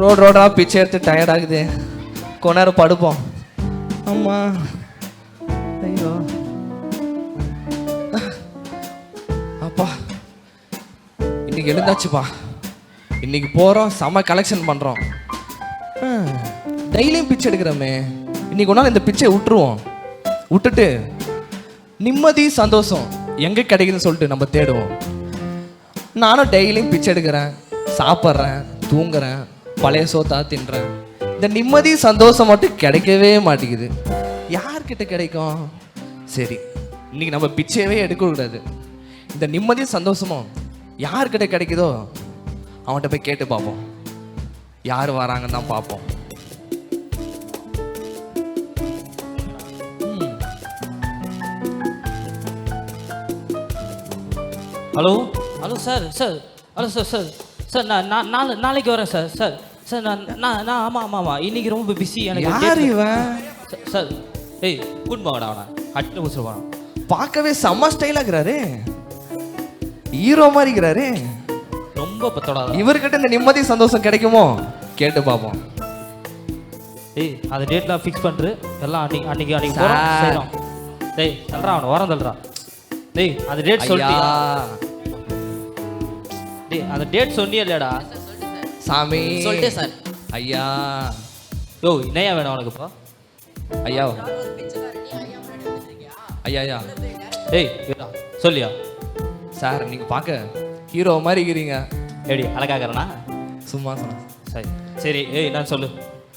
Road ரோடா பிச்சை எடுத்து tired ஆகுது. கொஞ்ச நேரம் படுப்போம். அம்மா. ஐயோ. அப்பா இன்னைக்கு எழுந்தாச்சுப்பா. இன்னைக்கு போகிறோம் செம கலெக்ஷன் பண்ணுறோம் டெய்லியும் பிச்சை எடுக்கிறோமே. இன்னைக்கு ஒரு நாள் இந்த பிச்சை விட்டுருவோம். விட்டுட்டு நிம்மதி சந்தோஷம் எங்கே கிடைக்குதுன்னு சொல்லிட்டு நம்ம தேடுவோம். நானும் டெய்லியும் பிச்சை எடுக்கிறேன் சாப்பிட்றேன் தூங்குறேன். பழைய சோத்தா தின்றேன். இந்த நிம்மதி சந்தோஷம் மட்டும் கிடைக்கவே மாட்டேங்குது. யார்கிட்ட கிடைக்கும்? சரி இன்னைக்கு நம்ம பிச்சையவே எடுக்கக்கூடாது இந்த நிம்மதி சந்தோஷமும் யார்கிட்ட கிடைக்குதோ அவன்கிட்ட போய் கேட்டு பார்ப்போம். யார் வராங்கன்னு தான் பார்ப்போம். Hello? Hello sir sir. Hello sir sir. Sir நான் நான் நாளை நாளைக்கு வரேன் சார் சார். சார் நான் நான் நான் ஆமாம் ஆமாம் ஆமாம் இன்னைக்கு ரொம்ப பிஸி எனக்கு யார் இவன் சார், ஏய் கூட்டு போங்கடா அவனை. அட்டு முடிச்சு போகிறான் பார்க்கவே செம்ம ஸ்டைலாக இருக்கிறாரு. ஹீரோ மாதிரி இருக்கிறாரு. ரொம்ப பத்தோடாத இவர்கிட்ட இந்த நிம்மதி சந்தோஷம் கிடைக்குமோ? கேட்டு பார்ப்போம். ஏய் அந்த டேட்லாம் ஃபிக்ஸ் பண்ணுறு எல்லாம் அன்னைக்கு அன்னைக்கு அன்னைக்கு போகிறோம் டேய் தல்றா அவனை வரம் தல்றா டேய் அந்த டேட் சொல்லிட்டியா? டேய் அந்த டேட் சொன்னியே இல்லையாடா? சாமி. சொல்லிட்டேன் சார். ஐயா. யோ என்னையா வேணும் உனக்கு இப்போ? ஐயா. ஐயா ஐயா. ஏய் சொல்லியா? சார் நீங்க பார்க்க ஹீரோ மாதிரி இருக்கிறீங்க எப்படி அழகாகிறனா சும்மா சொன்னேன் சரி சரி ஏய் நான் சொல்லு?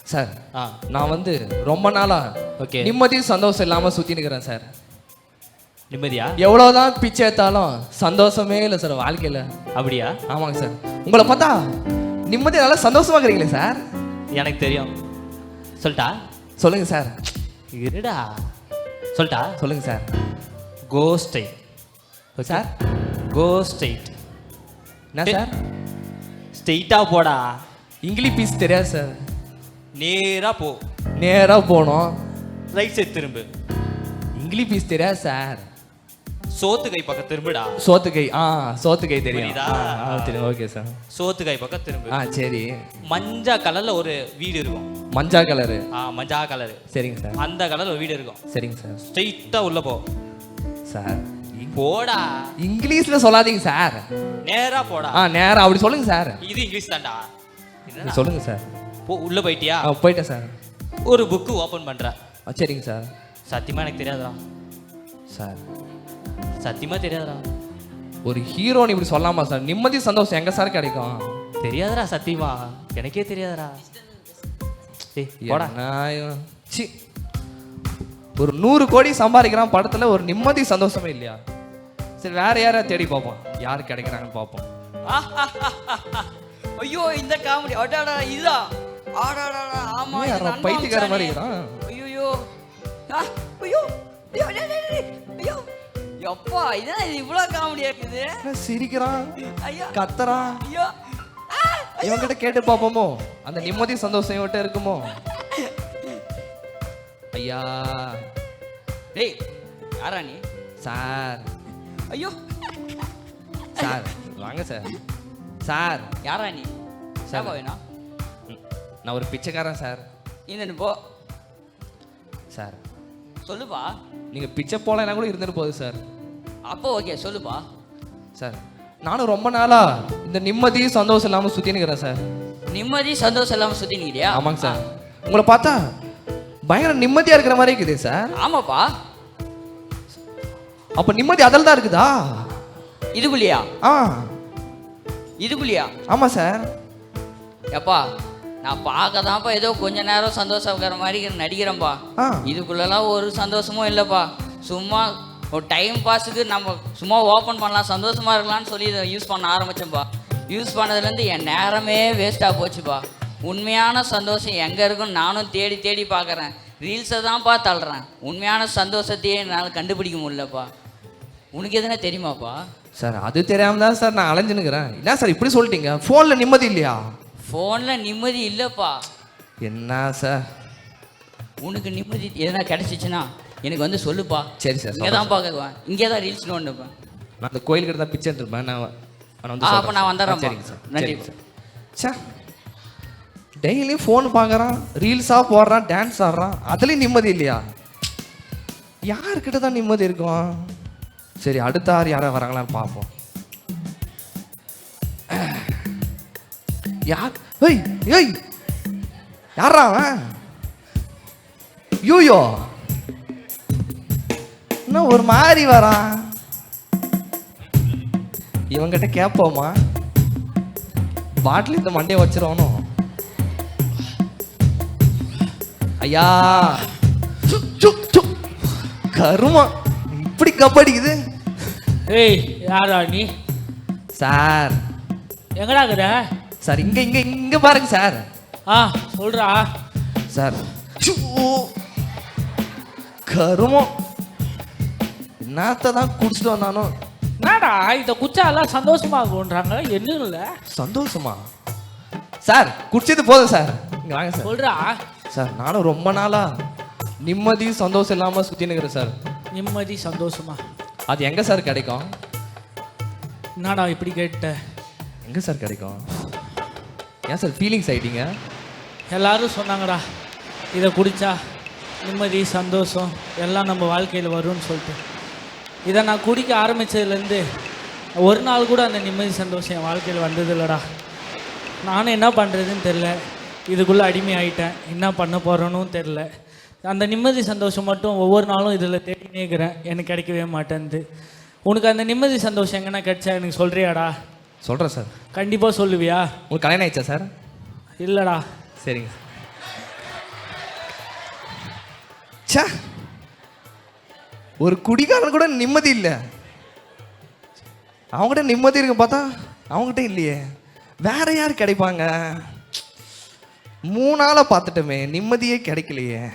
சார் ஆ. நான் வந்து ரொம்ப நாளா ஓகே. நிம்மதி சந்தோஷம் இல்லாம சுத்தி நிக்கிறேன் சார். நிம்மதியா? எவ்வளவுதான் பிச்சை எடுத்தாலும் சந்தோஷமே இல்லை சார் வாழ்க்கையில. அப்படியா? ஆமாங்க சார். உங்களை பார்த்தா நிம்மதி நல்லா சந்தோஷமா இருக்கிறீங்களே சார்? எனக்கு தெரியும். சொல்லிட்டா சொல்லுங்க சார். இருடா. சொல்லிட்டா சொல்லுங்க sir. Go straight sir? Go straight என்ன சார்? ஸ்ட்ரெயிட்டாக போடா. இங்கிலீஷ் பீஸ் தெரியாது சார். நேரா போ. நேரா போனோம் ரைட் சைடு திரும்பு. இங்கிலீஷ் பீஸ் தெரியாது சார். சோத்து கை பக்கம் திரும்புடா. சோத்து கை ஆ சோத்து கை தெரியும். புரியுதா? ஆ, தெரியும். ஓகே சார் சோத்து கை பக்கம் திரும்பு. ஆ சரி. மஞ்சா கலர்ல ஒரு வீடு இருக்கும். மஞ்சா கலரு. ஆ மஞ்சா கலர். சரிங்க சார் அந்த கலர்ல ஒரு வீடு இருக்கும். சரிங்க சார் ஸ்ட்ரெயிட்டா உள்ள போ. சார் போடா. இங்கிலீஷ்ல சொல்லாதீங்க சார். நேரா போடா. ஆ நேரா அப்படி சொல்லுங்க சார். இது இங்கிலீஷ் தான்டா. என்னடா? சொல்லுங்க சார். போ உள்ள போயிட்டியா? ஆ போயிட்டேன் சார். ஒரு புக்கு ஓபன் பண்ற. ஆ சரிங்க சார். சத்தியமா எனக்கு தெரியாதுடா. சார். சத்தியமா தெரியாதுடா. ஒரு ஹீரோன்னு இப்படி சொல்லாமா சார் நிம்மதி சந்தோஷம் எங்க சார் கிடைக்கும்? தெரியாதுடா சத்தியமா. எனக்கே தெரியாதுடா. ஏய் போடா. என்ன? சி. ஒரு நூறு கோடி சம்பாதிக்கிறான் படத்துல ஒரு நிம்மதி சந்தோஷமே இல்லையா? சரி வேற யாரா தேடி பார்ப்போம்? யார் கிடைக்கிறாங்கன்னு பார்ப்போம். ஐயோ இந்த காமெடி அடாடா இதா? ஆடாடா ஆமா ஏன் யாரோ பைத்தியக்கார மாதிரி. இருக்கிறான்? ஐயோ. ஐயோ ஐயோ. எப்பா இதான் இது இவ்வளோ காமெடியா இருக்குது? என்ன சிரிக்கிறான்? ஐயோ. கத்துறான்? ஐயோ. ஆ, இவன்கிட்ட கேட்டு பார்ப்போமோ? அந்த நிம்மதி சந்தோஷம் இவன்கிட்ட இருக்குமோ? ஐயா. டேய் யாரா நீ? சார். ஐயோ. சார் வாங்க சார். சார். யாரா நீ? சார். வேணா நான் ஒரு பிச்சைக்காரன் சார். இந்த போ. சார். சொல்லுப்பா. நீங்க பிச்சை போலனா கூட இருந்துட்டு போகுது சார். அப்போ ஓகே சொல்லுப்பா. சார் நானும் ரொம்ப நாளா இந்த நிம்மதி சந்தோஷம் இல்லாம சுத்தி நிக்கிறேன் சார். நிம்மதி சந்தோஷம் இல்லாம சுத்தி நிக்கிறியா ஆமாங்க சார். உங்களை பார்த்தா பயங்கர நிம்மதியா இருக்கிற மாதிரி இருக்குது சார். ஆமாப்பா. அப்ப நிம்மதி அதில் தான் இருக்குதா? இதுக்குள்ளியா? ஆ. இதுக்குள்ளியா? ஆமா சார். எப்பா நான் பார்க்க தான்ப்பா ஏதோ கொஞ்ச நேரம் சந்தோஷங்கிற மாதிரி நடிக்கிறேன்ப்பா ஆ. இதுக்குள்ளெல்லாம் ஒரு சந்தோஷமும் இல்லைப்பா. சும்மா ஒரு டைம் பாஸுக்கு நம்ம சும்மா ஓப்பன் பண்ணலாம் சந்தோஷமா இருக்கலாம்னு சொல்லி இதை யூஸ் பண்ண ஆரம்பிச்சேன்ப்பா யூஸ் பண்ணதுலேருந்து என் நேரமே வேஸ்ட்டாக போச்சுப்பா. உண்மையான சந்தோஷம் எங்கே இருக்குன்னு நானும் தேடி தேடி பார்க்குறேன். ரீல்ஸை தான்ப்பா தள்ளுறேன். உண்மையான சந்தோஷத்தையே என்னால் கண்டுபிடிக்க முடியலப்பா. உனக்கு எதுனா தெரியுமாப்பா? சார் அது தெரியாம தான் சார் நான் அலைஞ்சுனுக்கிறேன் என்ன சார் இப்படி சொல்லிட்டீங்க? ஃபோனில் நிம்மதி இல்லையா? ஃபோனில் நிம்மதி இல்லைப்பா. என்ன சார்? உனக்கு நிம்மதி எதனா கிடைச்சிச்சுன்னா? எனக்கு வந்து சொல்லுப்பா. சரி சார் இங்கே தான் பார்க்குவேன் இங்கே தான் ரீல்ஸ் நோண்டுப்பேன் நான் அந்த கோயிலுக்கிட்ட தான் பிச்சை எடுத்துருப்பேன் நான் நான் வந்து. அப்ப நான் வந்துடுறேன்ப்பா. சரிங்க சார். நன்றி. சார். ச்சே டெய்லியும் ஃபோன் பார்க்குறான் ரீல்ஸாக போடுறான் டான்ஸ் ஆடுறான். அதுலேயும் நிம்மதி இல்லையா? யாருக்கிட்ட தான் நிம்மதி இருக்கும்? சரி அடுத்த ஆறு யாரா வராங்களான்னு பார்ப்போம். யார்? ஏய் ஏய் யாரா அவன்? யூயோ. இன்னும் ஒரு மாதிரி வரான்? இவங்கிட்ட கேட்போமா பாட்டில் இந்த மண்டையை வச்சிருவானோ? ஐயா. கருமம் இப்படி கபடிக்குது? ஏய் யாரா நீ? சார். எங்கடா இருக்கிற? சார் இங்க இங்க இங்க பாருங்க சார். ஆ சொல்றா. சார். கருமம் என்னத்த தான் குடிச்சிட்டு வந்தானோ என்னடா இந்த குச்சா எல்லாம் சந்தோஷமா இருக்குன்றாங்க என்ன இல்லை. சந்தோஷமா? சார் குடிச்சது போதும் சார். இங்க வாங்க சார். சொல்றா. சார் நானும் ரொம்ப நாளா நிம்மதி சந்தோஷம் இல்லாம சுத்தி நிக்கிறேன் சார். நிம்மதி சந்தோஷமா? அது எங்க சார் கிடைக்கும்? என்னடா இப்படி கேட்ட? எங்க சார் கிடைக்கும்? ஏன் சார் ஃபீலிங்ஸ் ஆயிட்டீங்க? எல்லாரும் சொன்னாங்கடா இதை குடிச்சா நிம்மதி சந்தோஷம் எல்லாம் நம்ம வாழ்க்கையில் வரும்னு சொல்லிட்டு. இதை நான் குடிக்க ஆரம்பிச்சதுலேருந்து ஒரு நாள் கூட அந்த நிம்மதி சந்தோஷம் என் வாழ்க்கையில் வந்தது இல்லைடா நானும் என்ன பண்ணுறதுன்னு தெரில. இதுக்குள்ளே அடிமை ஆயிட்டேன் என்ன பண்ண போகிறேன்னு தெரில. அந்த நிம்மதி சந்தோஷம் மட்டும் ஒவ்வொரு நாளும் இதில் தேடினே இருக்கிறேன். எனக்கு கிடைக்கவே மாட்டேன்து. உனக்கு அந்த நிம்மதி சந்தோஷம் எங்கன்னா கிடைச்சா எனக்கு சொல்கிறியாடா சொல்றேன் சார். கண்டிப்பாக சொல்லுவியா? உங்களுக்கு கல்யாணம் ஆயிடுச்சா சார்? இல்லைடா. சரிங்க. ச்சே! ஒரு குடிகாரன் கூட நிம்மதி இல்லை. அவங்ககிட்ட நிம்மதி இருக்கு பார்த்தா அவங்ககிட்ட இல்லையே. வேற யார் கிடைப்பாங்க? மூணால பார்த்துட்டோமே நிம்மதியே கிடைக்கலையே.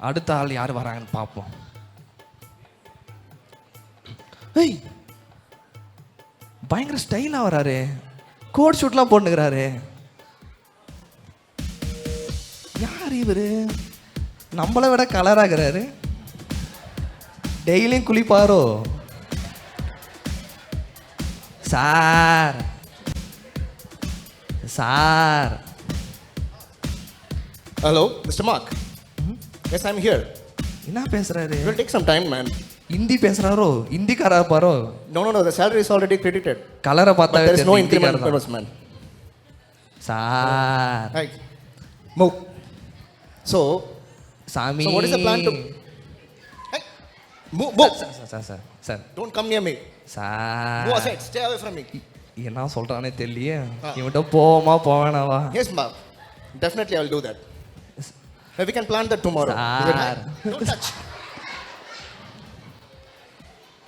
அடுத்த ஆள் யார் வராங்கன்னு பார்ப்போம். ஏய் பயங்கர ஸ்டைலாக வராரு. கோட் ஷூட்லாம் போட்டுக்கிறாரு யார் இவரு? நம்மளை விட கலராகிறாரு டெய்லியும் குளிப்பாரோ sir sir Hello, Mr. Mark. Yes, I'm here. என்ன பேசுறாரு will take some time, man. Hindi பேசுறாரோ ஹிந்திக்காரா இருப்பாரோ No, no, no. The salary is already credited. கலரை பார்த்தா there is no increment bonus, man. Sir Hi. Move. So, சாமி is the plan to? Hey, move, move. Sir sir, sir sir sir Don't come near me. Sir Move aside. Stay away from me. என்ன சொல்றானே தெரியலையே ஆ. இவன்கிட்ட போவோமா போவேனாவா Yes, Mark. Definitely, I will do that. We can plan that tomorrow. Right? Don't touch.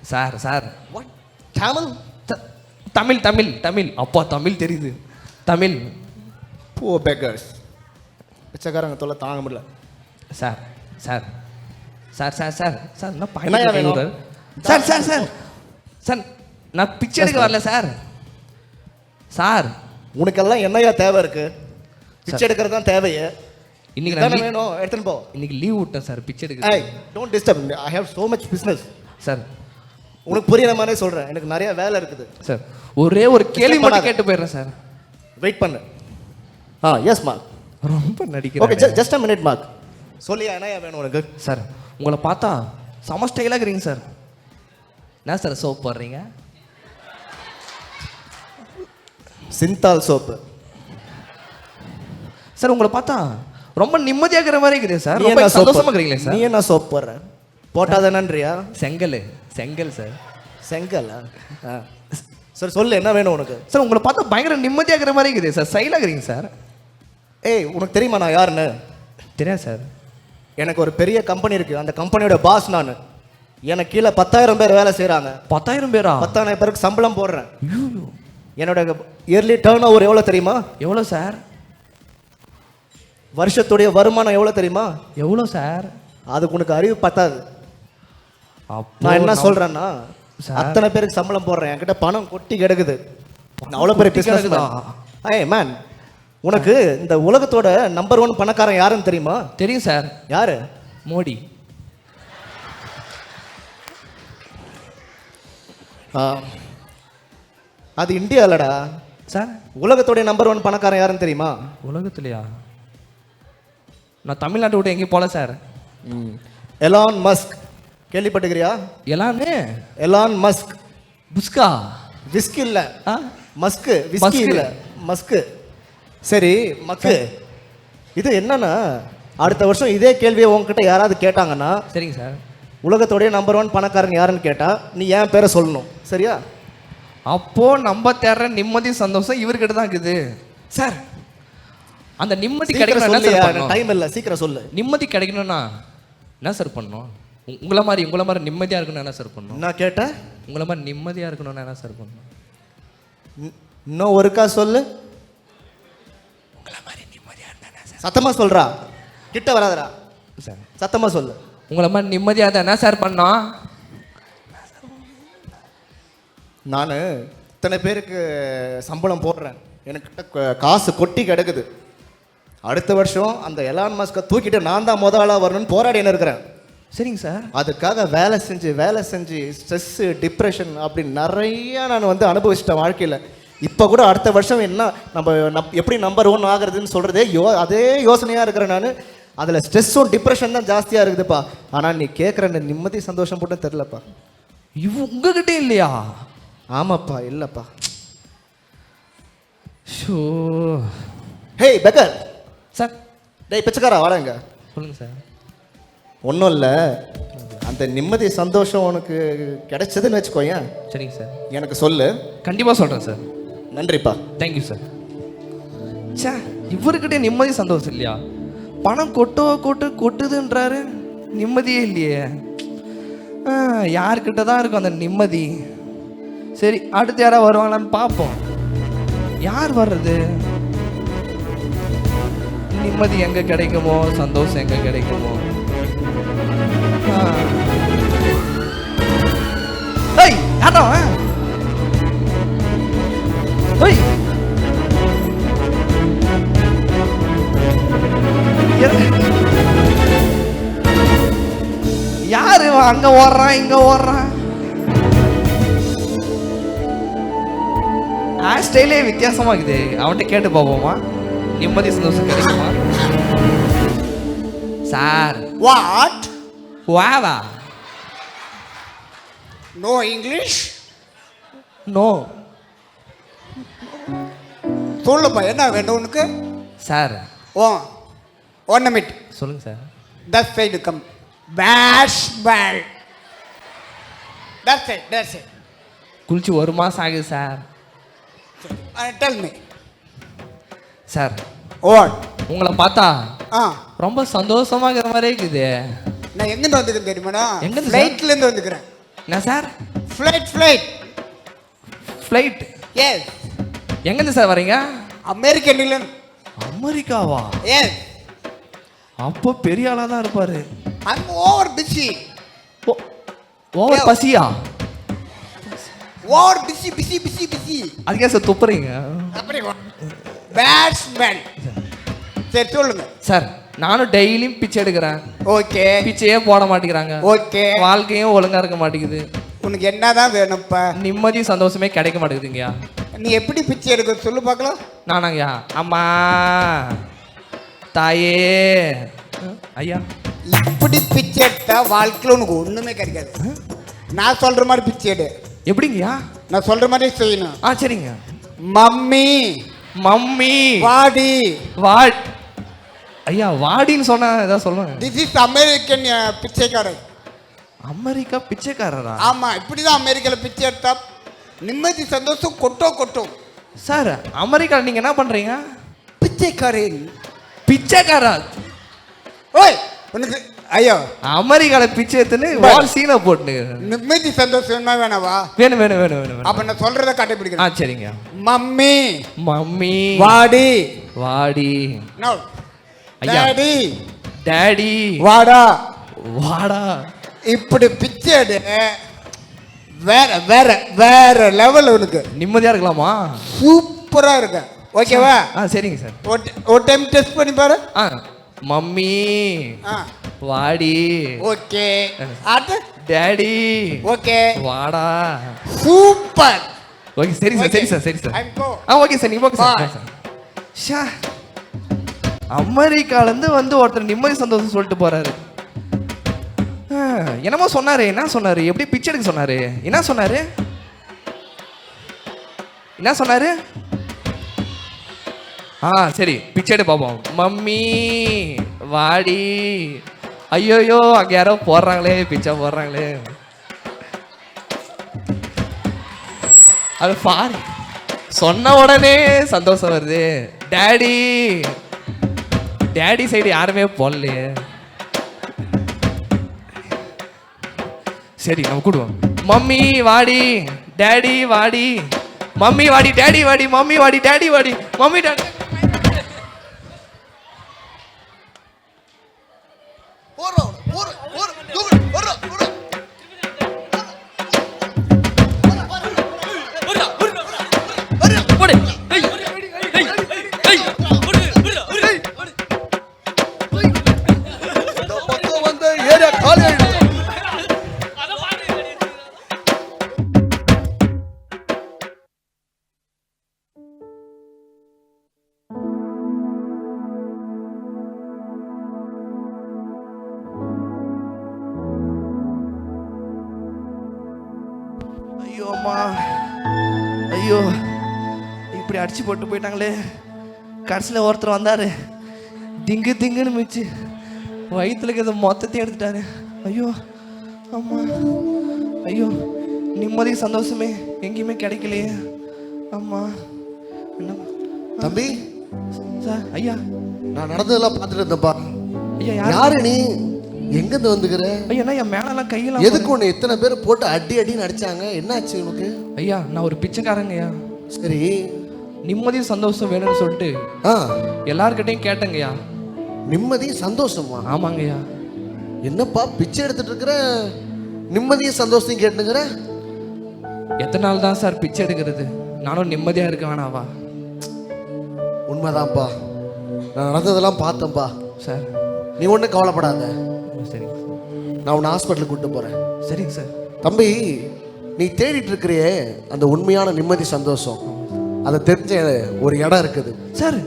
Sir sir What? Tamil? த- தமிழ் தமிழ் தமிழ் அப்பா தமிழ் தெரியுது தமிழ் Poor beggars. பிச்சைக்காரங்க தொல்லை தாங்க முடியல sir sir sir sir sir sir என்ன? விடுறாரு? சார் சார் சார் சார் நான் பிச்சை எடுக்க வரல சார் சார் உனக்கெல்லாம் என்னையா தேவை இருக்கு? பிச்சை எடுக்கிறது தான் தேவையே. இன்னைக்கு நான் வேணும்? எடுத்துன்னு போ. இன்னைக்கு லீவ் விட்டேன் சார் பிச்சை எடுக்க ஏய் don't disturb I have so much business. Sir உனக்கு புரியுற மாதிரி சொல்றேன். எனக்கு நிறைய வேலை இருக்குது. சார் ஒரே ஒரு கேள்வி மட்டும். கேட்டு போயிடுறேன் சார் வெயிட் பண்ணு. ஆ எஸ் மார்க் ரொம்ப ஓகே நடிக்கிறேன் ஜஸ்ட் அ மினிட் மார்க் சொல்லியா என்னையா வேணும் உனக்கு? சார் உங்களை பார்த்தா செம ஸ்டைலாக இருக்கிறீங்க சார். என்ன சார் சோப் போடுறீங்க? சிந்தால் சோப்பு. சார் உங்களை பார்த்தா ரொம்ப நிம்மதியாக இருக்கிற மாதிரி இருக்குது சார். நீ ரொம்ப என்ன சந்தோஷமா சோப்பு இருக்கிறீங்களே நீ சார் என்ன சோப் போடுற? போட்டாதானன்றியா செங்கல் செங்கல் சார். செங்கலா? சரி சொல்லு என்ன வேணும் உனக்கு? சார் உங்களை பார்த்தா பயங்கர நிம்மதியாக இருக்கிற மாதிரி இருக்குது சார். ஸ்டைலாக இருக்கிறீங்க சார். ஏய் உனக்கு தெரியுமா நான் யாருன்னு? தெரியாது சார். எனக்கு ஒரு பெரிய கம்பெனி இருக்கு. அந்த கம்பெனியோட பாஸ் நான். எனக்கு கீழே பத்தாயிரம் பேர் வேலை செய்கிறாங்க பத்தாயிரம் பேரா? பத்தாயிரம் பேருக்கு சம்பளம் போடுறேன். என்னோட இயர்லி டேர்ன் ஓவர் எவ்வளோ தெரியுமா? எவ்வளோ சார் வருஷத்துடைய வருமானம் எவ்வளோ தெரியுமா? எவ்வளோ சார் அதுக்கு உனக்கு அறிவு பத்தாது. நான் என்ன சார். அத்தனை பேருக்கு சம்பளம் போடுறேன். என்கிட்ட பணம் கொட்டி கிடக்குது. அவ்வளோ பெரிய பிஸ்னஸ் கிடக்குதா? ஏய் மேன் உனக்கு இந்த உலகத்தோட நம்பர் ஒன் பணக்காரன் யாருன்னு தெரியுமா? தெரியும் சார். யாரு? மோடி. ஆ, அது இந்தியா இல்லடா. சார். உலகத்துடைய நம்பர் ஒன் பணக்காரன் யாருன்னு தெரியுமா? உலகத்துலையா? நான் தமிழ்நாட்டை விட்டு எங்கேயும் போகல சார். எலான் மஸ்க் கேள்விப்பட்டுக்கிறியா எல்லாமே. எலான் மஸ்க் புஸ்கா விஸ்கி இல்ல. ஆ? மஸ்கு விஸ்கி. இல்ல. மஸ்கு சரி மக்கு. இது என்னன்னா அடுத்த வருஷம் இதே கேள்வியை உங்ககிட்ட யாராவது கேட்டாங்கன்னா சரிங்க சார். உலகத்துடைய நம்பர் ஒன் பணக்காரன் யாருன்னு கேட்டா நீ என் பேரை சொல்லணும். சரியா? அப்போ நம்ம தேடுற நிம்மதி சந்தோஷம் இவர்கிட்ட தான் இருக்குது. சார் அந்த நிம்மதி கிடைக்கணும்? டைம் இல்ல சீக்கிரம் சொல்லு. நிம்மதி கிடைக்கணும்னா என்ன சார் பண்ணணும்? உங்களை மாதிரி உங்களை மாதிரி நிம்மதியாக இருக்கணும் என்ன சார் பண்ணணும்? நான் கேட்டேன்? உங்களை மாதிரி நிம்மதியாக இருக்கணும்னா என்ன சார் பண்ணணும்? இன்- இன்னும் ஒருக்கா சொல்லு. சத்தமா சொல்றா. கிட்ட வராதடா. சார். சத்தமா சொல்லு. உங்களை மாதிரி நிம்மதியாக இருந்தா என்ன சார் பண்ணோம் நான் இத்தனை பேருக்கு சம்பளம் போடுறேன். எனக்கு காசு கொட்டி கிடக்குது. அடுத்த வருஷம் அந்த எலான் மஸ்கை தூக்கிட்டு நான் தான் முத ஆளா வரணும்னு போராடின்னு இருக்கிறேன். சரிங்க சார். அதுக்காக வேலை செஞ்சு வேலை செஞ்சு ஸ்ட்ரெஸ்ஸு டிப்ரெஷன் அப்படி நிறைய நான் வந்து அனுபவிச்சிட்டேன் வாழ்க்கையில். இப்போ கூட அடுத்த வருஷம் என்ன நம்ம நம் எப்படி நம்பர் ஒன் ஆகுறதுன்னு சொல்கிறதே யோ அதே யோசனையாக இருக்கிறேன் நான். அதில் ஸ்ட்ரெஸ்ஸும் டிப்ரெஷன் தான் ஜாஸ்தியாக இருக்குதுப்பா. ஆனால் நீ கேட்குற நிம்மதி சந்தோஷம் மட்டும் தெரிலப்பா இவ உங்ககிட்ட இல்லையா? ஆமாப்பா இல்லைப்பா. ஷோ. Hey beggar sir. டேய் பிச்சைக்காரா வாடங்க சொல்லுங்க சார். ஒன்றும் இல்லை. அந்த நிம்மதி சந்தோஷம் உனக்கு கிடைச்சதுன்னு வச்சுக்கோயேன். சரிங்க சார். எனக்கு சொல்லு. கண்டிப்பாக சொல்கிறேன் சார். நன்றிப்பா. தேங்க்யூ சார் சே இவர்கிட்ட நிம்மதி சந்தோஷம் இல்லையா? பணம் கொட்டோ கொட்டு கொட்டுதுன்றாரு. நிம்மதியே இல்லையே. ஆ, யார்கிட்ட தான் இருக்கும் அந்த நிம்மதி? சரி அடுத்து யாராவது வருவாங்களான்னு பார்ப்போம் யார் வர்றது? நிம்மதி எங்க கிடைக்குமோ சந்தோஷம் எங்க கிடைக்குமோ? ஆ. ஏய் யாரா யாரு? இவன் அங்க ஓடுறான் இங்க ஓடுறான். ஹேர் ஸ்டைலே வித்தியாசமா இருக்குது. அவன்கிட்ட கேட்டு பார்ப்போமா? நிம்மதி சந்தோஷம் கிடைக்குமா? Sir What? வாவா No English? நோ சொல்லுப்பா என்ன வேணும் உனக்கு? சார் ஓ ஒன் மினிட் சொல்லுங்க சார் தட் சைடு கம் பேஷ் பேல் தட் சைட் தட் சைட் குளிச்சு ஒரு மாசம் ஆகுது sir. Tell me sir. Vote உங்களை பார்த்தா ஆ. ரொம்ப சந்தோஷமா இருக்கிற மாதிரி இருக்குது. நான் எங்கேருந்து வந்துக்கிறேன் தெரியுமாடா எங்கிருந்து, sir? ஃப்ளைட்லேருந்து வந்துக்கிறேன் என்ன sir? Flight flight flight yes எங்கேருந்து சார் வரீங்க? அமெரிக்கன்லேருந்து அமெரிக்காவா? எஸ் அப்போ பெரிய ஆளாக தான் இருப்பாரு. ஐம் ஓவர் பிஸி ஓவர் பசியா? Over busy busy busy busy அதுக்கே சார் துப்புறீங்க? அப்படி பேஷ் பேல் சரி சொல்லுங்க. சார் நானும் டெய்லியும் பிச்சை எடுக்கிறேன். ஓகே. பிச்சையே போட மாட்டேங்கிறாங்க. ஓகே. வாழ்க்கையும் ஒழுங்கா இருக்க மாட்டேங்குது. உனக்கு என்னதான் வேணும்ப்பா? நிம்மதி சந்தோஷமே கிடைக்க மாட்டேங்குதுங்கய்யா. நீ எப்படி பிச்சை எடுக்க சொல்லு பார்க்கலாம். நானாங்கய்யா அம்மா தாயே. ஐயா. இப்படி பிச்சை எடுத்தா வாழ்க்கையில் உனக்கு ஒண்ணுமே கிடைக்காது. நான் சொல்ற மாதிரி பிச்சை எடு. எப்படிங்கய்யா? நான் சொல்ற மாதிரி செய்யணும். ஆ சரிங்க. மம்மி. மம்மி. வாடி. வாட். ஐயா வாடின்னு சொன்னா ஏதாவது சொல்லுங்க. திஸ் இஸ் அமெரிக்கன் பிச்சைக்காரன் அமெரிக்கா பிச்சைக்காரரா? ஆமா இப்படிதான் அமெரிக்கால பிச்சை எடுத்தா நிம்மதி சந்தோஷம் கொட்டோ கொட்டும் சார் அமெரிக்கா நீங்க என்ன பண்றீங்க? பிச்சைக்காரன். பிச்சைக்காரா ஓய் உனக்கு ஐயோ. அமெரிக்கால பிச்சை எடுத்துன்னு வால் சீனை போட்டு நிம்மதி சந்தோஷம் வேணுமா வேணாவா? வேணும் வேணும் வேணும் வேணும் அப்ப நான் சொல்றத ஆ கண்டுபிடிக்கிறேன் சரிங்க. மம்மி. மம்மி. வாடி. வாடி. நோ. டாடி டாடி வாடா. வாடா. இப்படி பிச்சை எடு. வேற வேற வேற லெவல் உனக்கு. நிம்மதியா இருக்கலாமா? சூப்பரா இருக்கு ஓகேவா ஆ சரிங்க சார். ஒரு டைம் டெஸ்ட் பண்ணி பாரு. ஆ. மம்மி வாடி. ஓகே. டாடி. ஓகே. வாடா. சூப்பர். ஓகே சரி சார் சரி சார் சரி சார். ஆ ஓகே சார் நீங்க ஓகே சார் ஷா. அமெரிக்காலேருந்து வந்து ஒருத்தர் நிம்மதி சந்தோஷம் சொல்லிட்டு போறாரு. என்னமோ சொன்னாரு என்ன சொன்னாரு? எப்படி பிச்சை எடுக்க சொன்னாரு? என்ன சொன்னாரு? என்ன சொன்னாரு? ஆ சரி பிச்சை எடு பாப்போம். மம்மி வாடி. ஐயோயோ அங்க யாரோ போடுறாங்களே பிச்சை போடுறாங்களே. அது பாரு. சொன்ன உடனே சந்தோஷம் வருது. டேடி டேடி சைடு யாருமே போடலையே. சரி நம்ம கூடுவோம் மம்மி வாடி. டேடி வாடி. மம்மி வாடி. டேடி வாடி. மம்மி வாடி. டேடி வாடி. Mummy daddy. ஐயோ அம்மா ஐயோ இப்படி அடிச்சு போட்டு போயிட்டாங்களே. கடைசியில் ஒருத்தர் வந்தாரு. திங்கு திங்குன்னு மிச்சு. வயிற்றுல இருக்கிற மொத்தத்தையும் எடுத்துட்டாரு. ஐயோ அம்மா. ஐயோ நிம்மதி சந்தோஷமே எங்கேயுமே கிடைக்கலையே. அம்மா. என்ன தம்பி. சார் ஐயா. நான் நடந்ததெல்லாம் பார்த்துட்டு இருந்தேன்ப்பா. ஐயா யார்? நீ? எங்கிருந்து வந்துக்கிற? ஐயா என் மேலெல்லாம் கையெல்லாம் எதுக்கு உன்னை இத்தனை பேர் போட்டு அடி அடின்னு அடிச்சாங்க? என்னாச்சு உனக்கு? ஐயா நான் ஒரு பிச்சைக்காரங்க ஐயா. சரி. நிம்மதி சந்தோஷம் வேணும்னு சொல்லிட்டு எல்லார்கிட்டையும் கேட்டேங்கய்யா. நிம்மதி சந்தோஷமா? ஆமாங்கய்யா. என்னப்பா பிச்சை எடுத்துட்டு இருக்கிற? நிம்மதியும் சந்தோஷத்தையும் கேட்டுங்கிற எத்தனை நாள் தான் சார் பிச்சை எடுக்கிறது? நானும் நிம்மதியாக இருக்க வேணாவா? உண்மைதான்ப்பா நான் நடந்ததெல்லாம் பார்த்தேன்ப்பா சார். நீ ஒன்றும் கவலைப்படாத. சரிங்க நான் உன்னை ஹாஸ்பிட்டலுக்கு கூட்டு போகிறேன் சரிங்க சார். தம்பி நீ தேடிட்டு இருக்கிறியே அந்த உண்மையான நிம்மதி சந்தோஷம். அதை தெரிஞ்ச ஒரு இடம் இருக்குது. சார்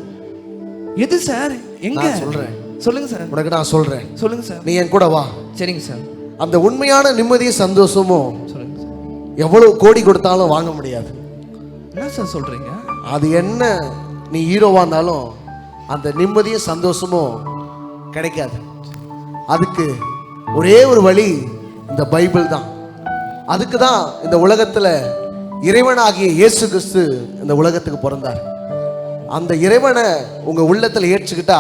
எது சார் எங்க? சொல்றேன். சொல்லுங்க சார் உனக்கு நான் சொல்கிறேன் சொல்லுங்க சார் நீ என் கூட வா. சரிங்க சார் அந்த உண்மையான நிம்மதியும் சந்தோஷமும் சொல்லுங்க சார் எவ்வளவு கோடி கொடுத்தாலும் வாங்க முடியாது. என்ன சார் சொல்றீங்க? அது என்ன நீ ஹீரோவா இருந்தாலும் அந்த நிம்மதியும் சந்தோஷமும் கிடைக்காது. அதுக்கு ஒரே ஒரு வழி இந்த பைபிள் தான். அதுக்கு தான் இந்த உலகத்துல இறைவனாகிய இயேசு கிறிஸ்து இந்த உலகத்துக்கு பிறந்தார். அந்த இறைவனை உங்க உள்ளத்துல ஏற்றுக்கிட்டா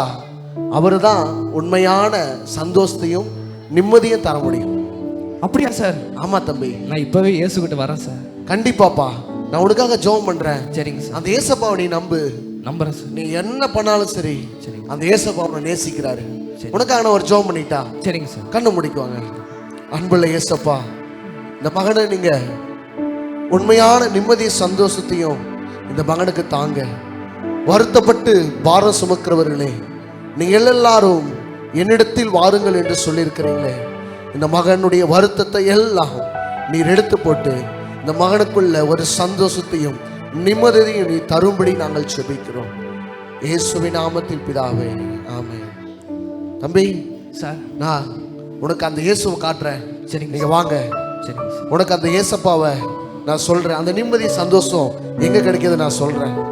அவரு தான் உண்மையான சந்தோஷத்தையும் நிம்மதியும் தர முடியும். அப்படியா சார்? ஆமா தம்பி. நான் இப்பவே இயேசுகிட்ட வரேன் சார். கண்டிப்பாப்பா. நான் உனக்காக ஜெபம் பண்றேன். சரிங்க சார். அந்த ஏசப்பாவை நீ நம்பு. நம்புறேன் சார். நீ என்ன பண்ணாலும் சரி சரி. அந்த ஏசப்பா உன்னை நேசிக்கிறாரு. சரி. உனக்காக நான் ஒரு ஜெபம் பண்ணிட்டா? சரிங்க சார். கண்ணு முடிக்குவாங்க அன்புள்ள ஏசப்பா இந்த மகனை நீங்க உண்மையான நிம்மதி சந்தோஷத்தையும் இந்த மகனுக்கு தாங்க. வருத்தப்பட்டு பாரம் சுமக்கிறவர்களே நீங்கள் எல்லாரும் என்னிடத்தில் வாருங்கள் என்று சொல்லியிருக்கிறீங்களே இந்த மகனுடைய வருத்தத்தை எல்லாம் நீர் எடுத்து போட்டு இந்த மகனுக்குள்ள ஒரு சந்தோஷத்தையும் நிம்மதியையும் நீ தரும்படி நாங்கள் செபிக்கிறோம். இயேசுவின் நாமத்தில் பிதாவே ஆமென். தம்பி சார். நான் உனக்கு அந்த இயேசுவை காட்டுறேன். சரிங்க நீங்க வாங்க. சார். உனக்கு அந்த இயேசப்பாவை நான் சொல்றேன். அந்த நிம்மதி சந்தோஷம் எங்க கிடைக்குது நான் சொல்றேன்.